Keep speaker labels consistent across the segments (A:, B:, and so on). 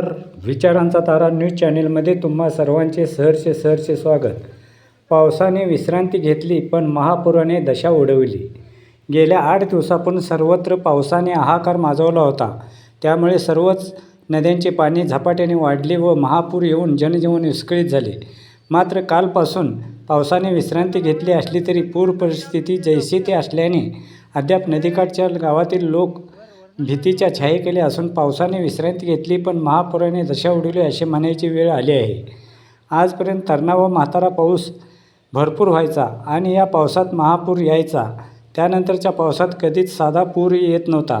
A: नमस्कार विचारांचा तारा न्यूज चॅनेलमध्ये तुम्हा सर्वांचे सहर्षे सहर्षे स्वागत. पावसाने विश्रांती घेतली पण महापुराने दशा उडवली गेल्या आठ दिवसापासून सर्वत्र पावसाने हाहाकार माजवला होता. त्यामुळे सर्वच नद्यांचे पाणी झपाट्याने वाढले व महापूर येऊन जनजीवन विस्कळीत झाले. मात्र कालपासून पावसाने विश्रांती घेतली असली तरी पूर परिस्थिती जैसे ते असल्याने अद्याप नदीकाठच्या गावातील लोक भीतीच्या छायेखाली असून पावसाने विश्रांती घेतली पण महापुराने दशा उडवली असे म्हणायची वेळ आली आहे. आजपर्यंत तरणा व म्हातारा पाऊस भरपूर व्हायचा आणि या पावसात महापूर यायचा. त्यानंतरच्या पावसात कधीच साधा पूर येत नव्हता.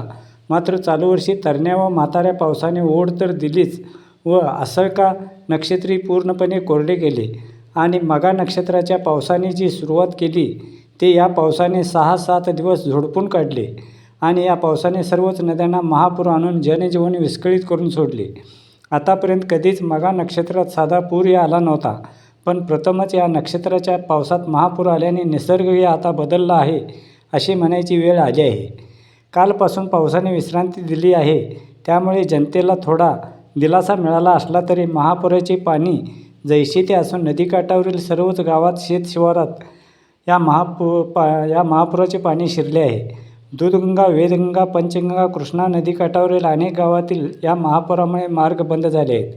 A: मात्र चालू वर्षी तरण्या व म्हाताऱ्या पावसाने ओढ तर दिलीच व असळका नक्षत्री पूर्णपणे कोरडे गेले आणि मगा नक्षत्राच्या पावसाने जी सुरुवात केली ते या पावसाने सहा सात दिवस झोडपून काढले. आणि या पावसाने सर्वच नद्यांना महापूर आणून जनजीवन विस्कळीत करून सोडले. आतापर्यंत कधीच मगा नक्षत्रात साधा पूरही आला नव्हता. पण प्रथमच या नक्षत्राच्या पावसात महापूर आल्याने निसर्गही आता बदलला आहे अशी म्हणायची वेळ आली आहे. कालपासून पावसाने विश्रांती दिली आहे. त्यामुळे जनतेला थोडा दिलासा मिळाला असला तरी महापुराचे पाणी जैसे ते असून नदीकाठावरील सर्वच गावात शेतशिवारात या महापू पा या महापुराचे पाणी शिरले आहे. दूधगंगा वेदगंगा पंचगंगा कृष्णा नदीकाठावरील अनेक गावातील या महापुरामुळे मार्ग बंद झाले आहेत.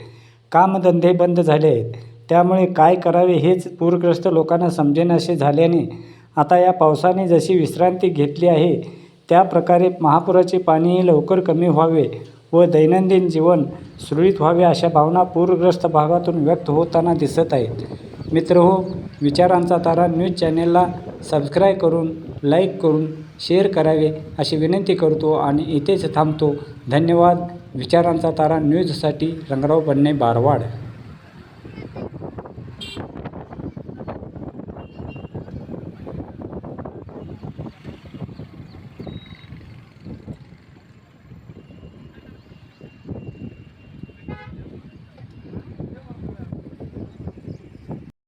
A: कामधंदे बंद झाले आहेत. त्यामुळे काय करावे हेच पूरग्रस्त लोकांना समजेनासे झाल्याने आता या पावसाने जशी विश्रांती घेतली आहे त्या प्रकारे महापुराचे पाणीही लवकर कमी व्हावे व दैनंदिन जीवन सुरळीत व्हावे अशा भावना पूरग्रस्त भागातून व्यक्त होताना दिसत आहेत. मित्र हो विचारांचा तारा न्यूज चॅनेलला सबस्क्राईब करून लाईक करून शेअर करावे अशी विनंती करतो आणि इथेच थांबतो. धन्यवाद. विचारांचा तारा न्यूजसाठी रंगराव बन्ने बारवाड.